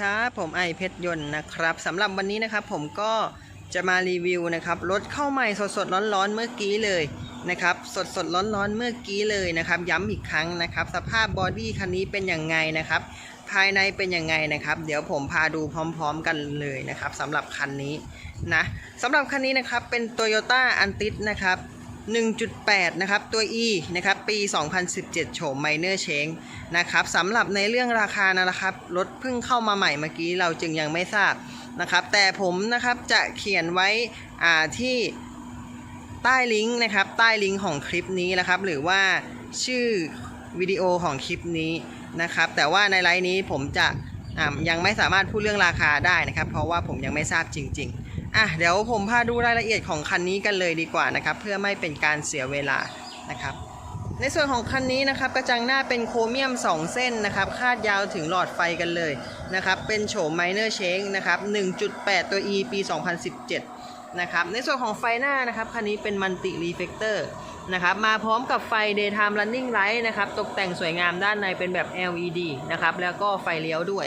ครับผมไอเพชรยนต์นะครับสำหรับวันนี้นะครับผมก็จะมารีวิวนะครับรถเข้าใหม่สดสดๆร้อนๆเมื่อกี้เลยนะครับสดสดๆร้อนๆเมื่อกี้เลยนะครับ ย้ำอีกครั้งนะครับ สภาพบอดี้คันนี้เป็นอยังไงนะครับ ภายในเป็นยังไงนะครับ เดี๋ยวผมพาดูพร้อมๆกันเลยนะครับสำหรับคันนี้นะสำหรับคันนี้นะครับเป็น Toyota a n t i s นะครับ1.8 นะครับตัว E นะครับ ปี 2017 โฉม Minor Change นะครับสำหรับในเรื่องราคานะครับรถเพิ่งเข้ามาใหม่เมื่อกี้เราจึงยังไม่ทราบนะครับแต่ผมนะครับจะเขียนไว้อ่าที่ใต้ลิงก์นะครับใต้ลิงก์ของคลิปนี้นะครับหรือว่าชื่อวิดีโอของคลิปนี้นะครับแต่ว่าในไลน์นี้ผมจะยังไม่สามารถพูดเรื่องราคาได้นะครับ เพราะว่าผมยังไม่ทราบจริง ๆอะเดี๋ยวผมพาดูรายละเอียดของคันนี้กันเลยดีกว่านะครับ เพื่อไม่เป็นการเสียเวลานะครับ ในส่วนของคันนี้นะครับกระจังหน้าเป็นโครเมียม 2 เส้นนะครับคาดยาวถึงหลอดไฟกันเลยนะครับเป็นโฉม Minor Change นะครับ 1.8 ตัว E ปี 2017 นะครับในส่วนของไฟหน้านะครับคันนี้เป็นมันติรีเฟกเตอร์นะครับมาพร้อมกับไฟ Daytime Running Light นะครับตกแต่งสวยงามด้านในเป็นแบบ LED นะครับแล้วก็ไฟเลี้ยวด้วย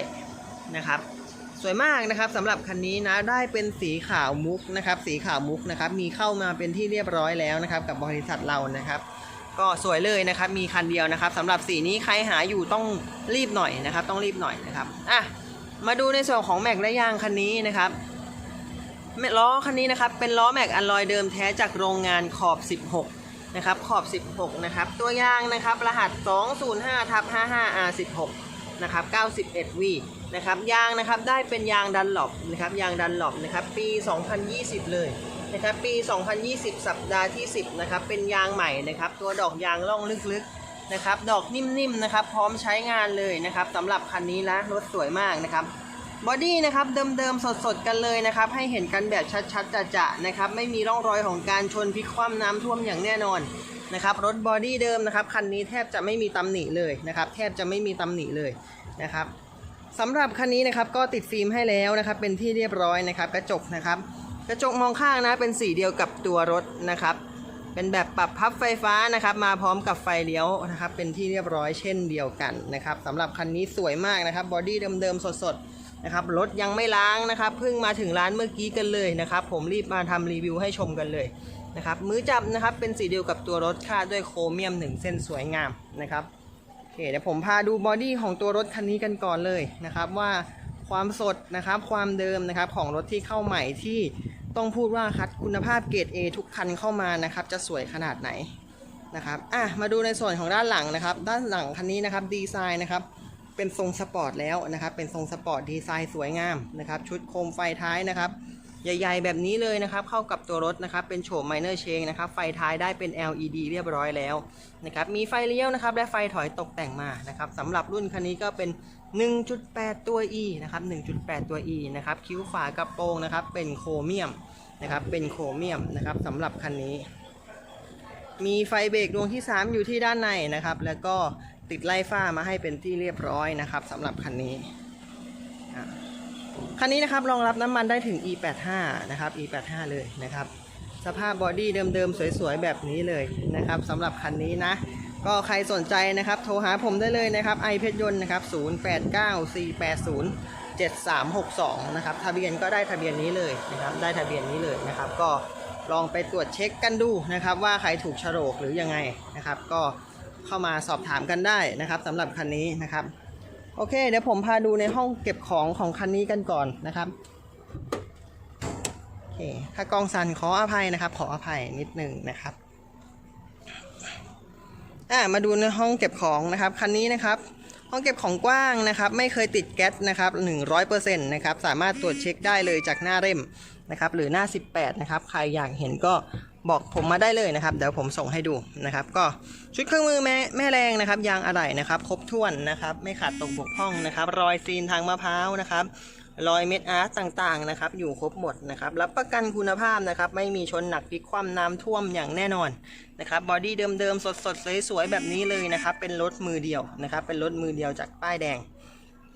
นะครับสวยมากนะครับสำหรับคันนี้นะได้เป็นสีขาวมุกนะครับสีขาวมุกนะครับมีเข้ามาเป็นที่เรียบร้อยแล้วนะครับกับบริษัทเรานะครับ ก็สวยเลยนะครับ มีคันเดียวนะครับสำหรับสีนี้ใครหาอยู่ต้องรีบหน่อยนะครับ ต้องรีบหน่อยนะครับอะมาดูในส่วนของแม็กและยางคันนี้นะครับล้อคันนี้นะครับเป็นล้อแม็กอัลลอยเดิมแท้จากโรงงานขอบ 16 นะครับ ขอบ 16 นะครับ ตัวยางนะครับ รหัส 205ทับ55 R16 นะครับ91 V นะครับ ยางนะครับได้เป็นยางดันหลบนะครับ ยางดันหลบนะครับ ปี 2020 เลย นะครับปี 2020 สัปดาห์ที่ 10นะครับเป็นยางใหม่นะครับตัวดอกยางล่องลึกๆนะครับดอกนิ่มๆนะครับพร้อมใช้งานเลยนะครับสำหรับคันนี้นะรถสวยมากนะครับบอดี้นะครับเดิมๆสดๆกันเลยนะครับให้เห็นกันแบบชัดๆจะๆนะครับไม่มีร่องรอยของการชนพลิกคว่ำน้ำท่วมอย่างแน่นอนนะครับรถบอดี้เดิมนะครับคันนี้แทบจะไม่มีตำหนิเลยนะครับแทบจะไม่มีตำหนิเลยนะครับสำหรับคันนี้นะครับก็ติดฟิล์มให้แล้วนะครับเป็นที่เรียบร้อยนะครับกระจกนะครับ กระจกมองข้างนะเป็นสีเดียวกับตัวรถนะครับ เป็นแบบปรับพับไฟฟ้านะครับ มาพร้อมกับไฟเลี้ยวนะครับ เป็นที่เรียบร้อยเช่นเดียวกันนะครับสำหรับคันนี้สวยมากนะครับบอดี้เดิมๆสดๆนะครับรถยังไม่ล้างนะครับเพิ่งมาถึงร้านเมื่อกี้กันเลยนะครับ ผมรีบมาทำรีวิวให้ชมกันเลยนะครับมือจับนะครับเป็นสีเดียวกับตัวรถคาดด้วยโครเมียมหนึ่งเส้นสวยงามนะครับโอเคเดี๋ยวผมพาดูบอดี้ของตัวรถคันนี้กันก่อนเลยนะครับว่า ความสดนะครับ ความเดิมนะครับของรถที่เข้าใหม่ที่ต้องพูดว่าคัดคุณภาพเกรด A ทุกคันเข้ามานะครับ จะสวยขนาดไหนนะครับอะมาดูในส่วนของด้านหลังนะครับ ด้านหลังคันนี้นะครับดีไซน์นะครับเป็นทรงสปอร์ตแล้วนะครับ เป็นทรงสปอร์ตดีไซน์สวยงามนะครับ ชุดโคมไฟท้ายนะครับ ใหญ่ๆ แบบนี้เลยนะครับ เข้ากับตัวรถนะครับ เป็นโฉม Minor Change นะครับ ไฟท้ายได้เป็น LED เรียบร้อยแล้วนะครับ มีไฟเลี้ยวนะครับ และไฟถอยตกแต่งมานะครับสำหรับรุ่นคันนี้ก็เป็น 1.8 ตัว E นะครับ 1.8 ตัว E นะครับ คิ้วฝากระโปรงนะครับ เป็นโครเมียมนะครับ เป็นโครเมียมนะครับสำหรับคันนี้ มีไฟเบรกดวงที่ 3 อยู่ที่ด้านในนะครับ แล้วก็ติดไล่ฟ้ามาให้เป็นที่เรียบร้อยนะครับสำหรับคันนี้ คันนี้นะครับรองรับน้ำมันได้ถึง E85 นะครับ E85 เลยนะครับ สภาพบอดี้เดิมๆ สวยๆ แบบนี้เลยนะครับสำหรับคันนี้นะ ก็ใครสนใจนะครับ โทรหาผมได้เลยนะครับไอเพชรยนต์นะครับ 0894807362 นะครับ ทะเบียนก็ได้ทะเบียนนี้เลยนะครับ ได้ทะเบียนนี้เลยนะครับ ก็ลองไปตรวจเช็คกันดูนะครับ ว่าใครถูกโฉลกหรือยังไงนะครับ ก็เข้ามาสอบถามกันได้นะครับสำหรับคันนี้นะครับ โอเค เดี๋ยวผมพาดูในห้องเก็บของของคันนี้กันก่อนนะครับโอเคถ้ากล้องสั่นขออภัยนะครับ ขออภัยนิดหนึ่งนะครับอ่ามาดูในห้องเก็บของนะครับคันนี้นะครับห้องเก็บของกว้างนะครับ ไม่เคยติดแก๊สนะครับ100%นะครับสามารถตรวจเช็คได้เลยจากหน้าเล่มนะครับ หรือหน้า 18 นะครับ ใครอยากเห็นก็ บอกผมมาได้เลยนะครับ เดี๋ยวผมส่งให้ดูนะครับ ก็ชุดเครื่องมือแม่แม่แรงนะครับ ยางอะไหล่นะครับ ครบถ้วนนะครับ ไม่ขาดตกบกพร่องนะครับ รอยซีนทางมะพร้าวนะครับรอยเม็ดอาร์ตต่างๆนะครับ อยู่ครบหมดนะครับ รับประกันคุณภาพนะครับ ไม่มีชนหนักพลิกคว่ำน้ำท่วมอย่างแน่นอนนะครับ บอดี้เดิมๆ สดๆ สวยๆ แบบนี้เลยนะครับ เป็นรถมือเดียวนะครับ เป็นรถมือเดียวจากป้ายแดง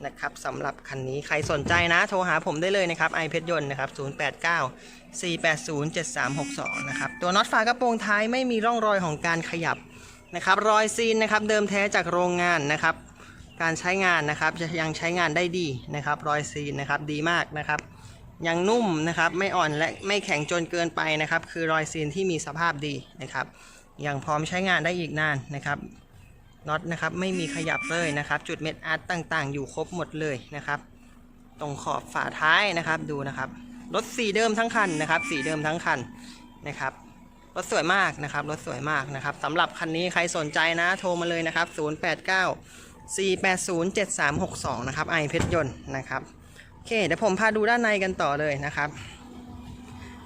นะครับสำหรับคันนี้ใครสนใจนะโทรหาผมได้เลยนะครับไอเพชรยนต์นะครับ 089 480 7362 นะครับ ตัวน็อตฝากระโปรงท้ายไม่มีร่องรอยของการขยับนะครับ รอยซีนนะครับเดิมแท้จากโรงงานนะครับ การใช้งานนะครับจะยังใช้งานได้ดีนะครับ รอยซีนนะครับดีมากนะครับยังนุ่มนะครับไม่อ่อนและไม่แข็งจนเกินไปนะครับ คือรอยซีนที่มีสภาพดีนะครับยังพร้อมใช้งานได้อีกนานนะครับ น็อตนะครับไม่มีขยับเลยนะครับ จุดเม็ดอาร์ตต่างๆ อยู่ครบหมดเลยนะครับ ตรงขอบฝาท้ายนะครับดูนะครับรถสีเดิมทั้งคันนะครับสีเดิมทั้งคันนะครับรถสวยมากนะครับรถสวยมากนะครับสำหรับคันนี้ใครสนใจนะโทรมาเลยนะครับ 089 480 7362 นะครับไอเพชรยนต์นะครับ โอเค เดี๋ยวผมพาดูด้านในกันต่อเลยนะครับ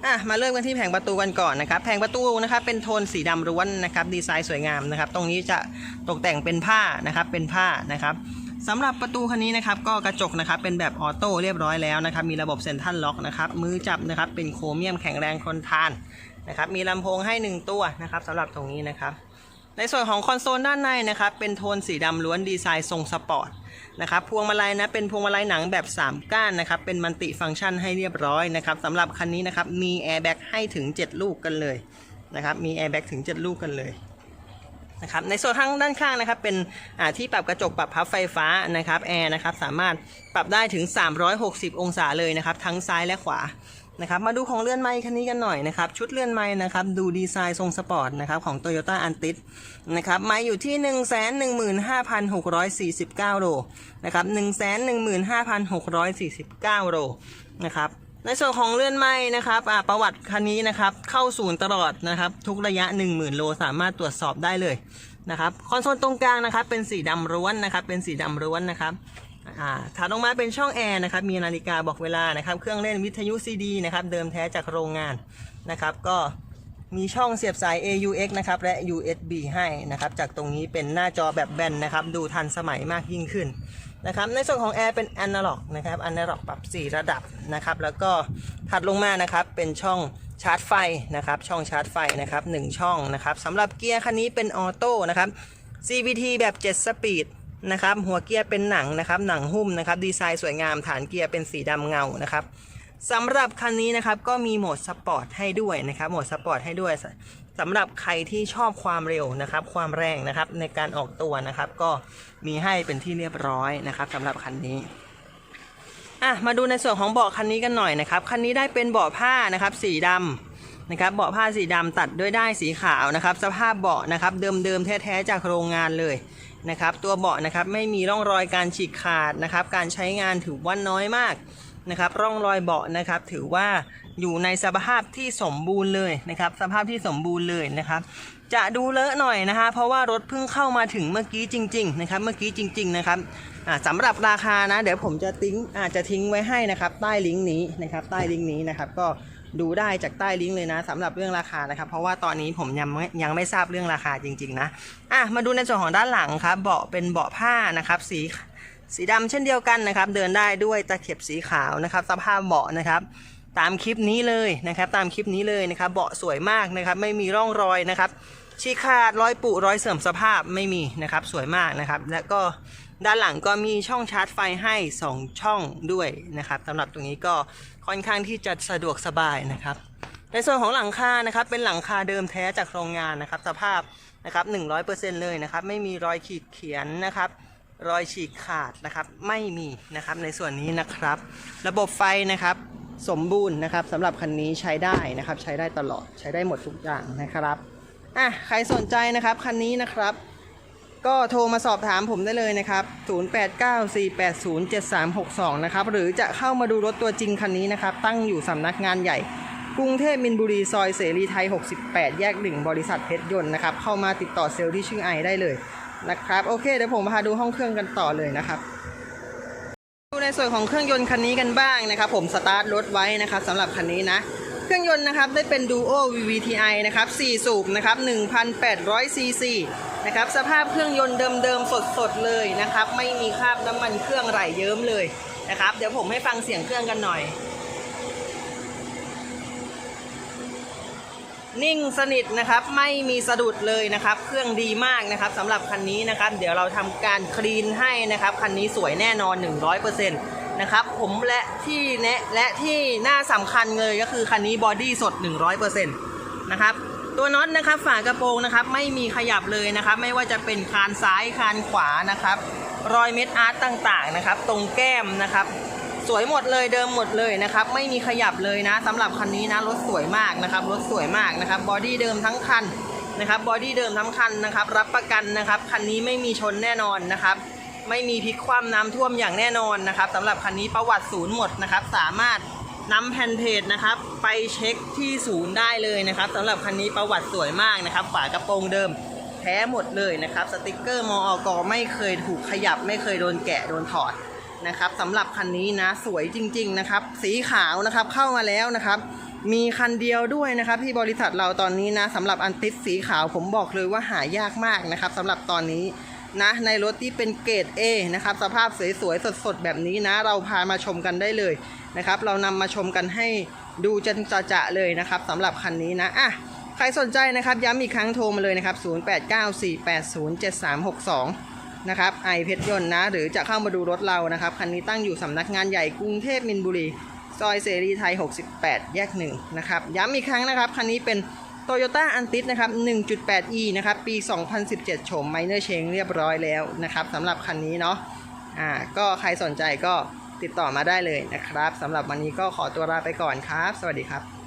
อะมาเริ่มกันที่แผงประตูกันก่อนนะครับ แผงประตูนะครับเป็นโทนสีดำล้วนนะครับดีไซน์สวยงามนะครับ ตรงนี้จะตกแต่งเป็นผ้านะครับเป็นผ้านะครับสำหรับประตูคันนี้นะครับก็กระจกนะครับเป็นแบบออโต้เรียบร้อยแล้วนะครับมีระบบเซ็นทรัลล็อกนะครับมือจับนะครับเป็นโครเมียมแข็งแรงทนทานนะครับมีลำโพงให้ 1 ตัวนะครับสำหรับตรงนี้นะครับในส่วนของคอนโซลด้านในนะครับเป็นโทนสีดำล้วนดีไซน์ทรงสปอร์ต นะครับพวงมาลัยนะเป็นพวงมาลัยหนังแบบ 3 ก้านนะครับเป็นมัลติฟังก์ชันให้เรียบร้อยนะครับสำหรับคันนี้นะครับมีแอร์แบ็กให้ถึง 7 ลูกกันเลยนะครับมีแอร์แบ็กถึง 7 ลูกกันเลยนะครับในส่วนข้างด้านข้างนะครับเป็นที่ปรับกระจกปรับพับไฟฟ้านะครับแอร์นะครับสามารถปรับได้ถึง 360 องศาเลยนะครับทั้งซ้ายและขวา นะครับมาดูของเลื่อนไม้คันนี้กันหน่อยนะครับชุดเลื่อนไม้นะครับดูดีไซน์ทรงสปอร์ตนะครับของ Toyota a n t i s นะครับไม้อยู่ที่ 1 1 5 6 4 9 โลนะครับ1 1 5 6 4 9 โลนะครับในส่วนของเลื่อนไม้นะครับประวัติคันนี้นะครับเข้าศูนย์ตลอดนะครับทุกระยะ 10,000 โลสามารถตรวจสอบได้เลยนะครับคอนโซลตรงกลางนะครับเป็นสีดำล้วนนะครับเป็นสีดำล้วนนะครับ อ่าถัดลงมาเป็นช่องแอร์นะครับ มีนาฬิกาบอกเวลานะครับ เครื่องเล่นวิทยุซีดีนะครับ เดิมแท้จากโรงงานนะครับ ก็มีช่องเสียบสาย AUX นะครับ และ USB ให้นะครับ จากตรงนี้เป็นหน้าจอแบบแบนนะครับ ดูทันสมัยมากยิ่งขึ้นนะครับ ในส่วนของแอร์เป็น Analog นะครับ Analog ปรับ 4 ระดับนะครับ แล้วก็ถัดลงมานะครับเป็นช่องชาร์จไฟนะครับ ช่องชาร์จไฟนะครับหนึ่งช่องนะครับสำหรับเกียร์คันนี้เป็นออโต้นะครับ CVT แบบ 7 สปีด นะครับหัวเกียร์เป็นหนังนะครับหนังหุ้มนะครับดีไซน์สวยงามฐานเกียร์เป็นสีดำเงานะครับสำหรับคันนี้นะครับก็มีโหมดสปอร์ตให้ด้วยนะครับโหมดสปอร์ตให้ด้วยสำหรับใครที่ชอบความเร็วนะครับ ความแรงนะครับในการออกตัวนะครับ ก็มีให้เป็นที่เรียบร้อยนะครับสำหรับคันนี้อะมาดูในส่วนของเบาะคันนี้กันหน่อยนะครับคันนี้ได้เป็นเบาะผ้านะครับสีดำนะครับเบาะผ้าสีดำตัดด้วยได้ายสีขาวนะครับ สภาพเบาะนะครับเดิมๆแท้ๆจากโรงงานเลย นะครับ ตัวเบาะนะครับไม่มีร่องรอยการฉีกขาดนะครับ การใช้งานถือว่าน้อยมากนะครับ ร่องรอยเบาะนะครับ ถือว่าอยู่ในสภาพที่สมบูรณ์เลยนะครับ สภาพที่สมบูรณ์เลยนะครับ จะดูเลอะหน่อยนะฮะเพราะว่ารถเพิ่งเข้ามาถึงเมื่อกี้จริง ๆ นะครับ เมื่อกี้จริง ๆ นะครับสำหรับราคานะ เดี๋ยวผมจะทิ้งอาจจะทิ้งไว้ให้นะครับ ใต้ลิงก์นี้นะครับ ใต้ลิงก์นี้นะครับก็ ดูได้จากใต้ลิงก์เลยนะสำหรับเรื่องราคานะครับ เพราะว่าตอนนี้ผมยังไม่ยังไม่ทราบเรื่องราคาจริงๆนะอะมาดูในส่วนของด้านหลังครับเบาะเป็นเบาะผ้านะครับ สีสีดำเช่นเดียวกันนะครับ เดินได้ด้วยตะเข็บสีขาวนะครับ สภาพเบาะนะครับ ตามคลิปนี้เลยนะครับ ตามคลิปนี้เลยนะครับ เบาะสวยมากนะครับ ไม่มีร่องรอยนะครับฉีกขาดรอยปุรอยเสื่อมสภาพไม่มีนะครับ สวยมากนะครับ และก็ ด้านหลังก็มีช่องชาร์จไฟให้ 2 ช่องด้วยนะครับสำหรับตรงนี้ก็ค่อนข้างที่จะสะดวกสบายนะครับ ในส่วนของหลังคานะครับเป็นหลังคาเดิมแท้จากโรงงานนะครับ สภาพนะครับ100%เลยนะครับ ไม่มีรอยขีดเขียนนะครับ รอยฉีกขาดนะครับไม่มีนะครับในส่วนนี้นะครับ ระบบไฟนะครับสมบูรณ์นะครับสำหรับคันนี้ใช้ได้นะครับ ใช้ได้ตลอดใช้ได้หมดทุกอย่างนะครับอะใครสนใจนะครับคันนี้นะครับ ก็โทรมาสอบถามผมได้เลยนะครับ 0894807362 นะครับ หรือจะเข้ามาดูรถตัวจริงคันนี้นะครับ ตั้งอยู่สำนักงานใหญ่ กรุงเทพมินบุรีซอยเสรีไทย 68 แยกหนึ่งบริษัทเพชรยนต์นะครับ เข้ามาติดต่อเซลล์ที่ชื่อไอได้เลยนะครับ โอเค เดี๋ยวผมพาดูห้องเครื่องกันต่อเลยนะครับดูในส่วนของเครื่องยนต์คันนี้กันบ้างนะครับ ผมสตาร์ทรถไว้นะครับสำหรับคันนี้นะเครื่องยนต์นะครับได้เป็น Duo VVTi นะครับ 4 สูบนะครับ 1,800ซีซี นะครับ สภาพเครื่องยนต์เดิมๆสดๆเลยนะครับ ไม่มีคราบน้ำมันเครื่องไหลเยิ้มเลยนะครับ เดี๋ยวผมให้ฟังเสียงเครื่องกันหน่อย นิ่งสนิทนะครับ ไม่มีสะดุดเลยนะครับ เครื่องดีมากนะครับสำหรับคันนี้นะครับ เดี๋ยวเราทำการคลีนให้นะครับ คันนี้สวยแน่นอน 100%นะครับผมและที่แนะและที่น่าสำคัญเลยก็คือคันนี้บอดี้สด 100%นะครับ ตัวน็อตนะครับฝากระโปรงนะครับไม่มีขยับเลยนะครับ ไม่ว่าจะเป็นคานซ้ายคานขวานะครับ รอยเม็ดอาร์ตต่างๆนะครับ ตรงแก้มนะครับ สวยหมดเลยเดิมหมดเลยนะครับ ไม่มีขยับเลยนะสำหรับคันนี้นะรถสวยมากนะครับรถสวยมากนะครับบอดี้เดิมทั้งคันนะครับบอดี้เดิมทั้งคันนะครับ รับประกันนะครับคันนี้ไม่มีชนแน่นอนนะครับไม่มีพลิกคว่ำน้ำท่วมอย่างแน่นอนนะครับสำหรับคันนี้ประวัติศูนย์หมดนะครับ สามารถ นำแผ่นเพจนะครับไปเช็คที่ศูนย์ได้เลยนะครับสำหรับคันนี้ประวัติสวยมากนะครับฝากระโปรงเดิมแท้หมดเลยนะครับสติกเกอร์มอกไม่เคยถูกขยับ ไม่เคยโดนแกะโดนถอดนะครับสำหรับคันนี้นะสวยจริง ๆนะครับ สีขาวนะครับเข้ามาแล้วนะครับ มีคันเดียวด้วยนะครับ ที่บริษัทเราตอนนี้นะสำหรับอันติสสีขาวผมบอกเลยว่าหายากมากนะครับสำหรับตอนนี้ นะในรถที่เป็นเกรด A นะครับสภาพสวยๆสดๆแบบนี้นะ เราพามาชมกันได้เลยนะครับ เรานำมาชมกันให้ดูจนจะๆเลยนะครับสำหรับคันนี้นะอะใครสนใจนะครับย้ำอีกครั้งโทรมาเลยนะครับ 0894807362 นะครับไอเพชรยนต์นะ หรือจะเข้ามาดูรถเรานะครับ คันนี้ตั้งอยู่สำนักงานใหญ่กรุงเทพมินบุรี ซอยเสรีไทย 68 แยก 1 นะครับ ย้ำอีกครั้งนะครับ คันนี้เป็น โตโยต้าอันติสนะครับ 1.8e นะครับ ปี 2017 โฉมไมเนอร์เชงเรียบร้อยแล้วนะครับสำหรับคันนี้เนาะ อ่า ก็ใครสนใจก็ติดต่อมาได้เลยนะครับสำหรับวันนี้ก็ขอตัวลาไปก่อนครับ สวัสดีครับ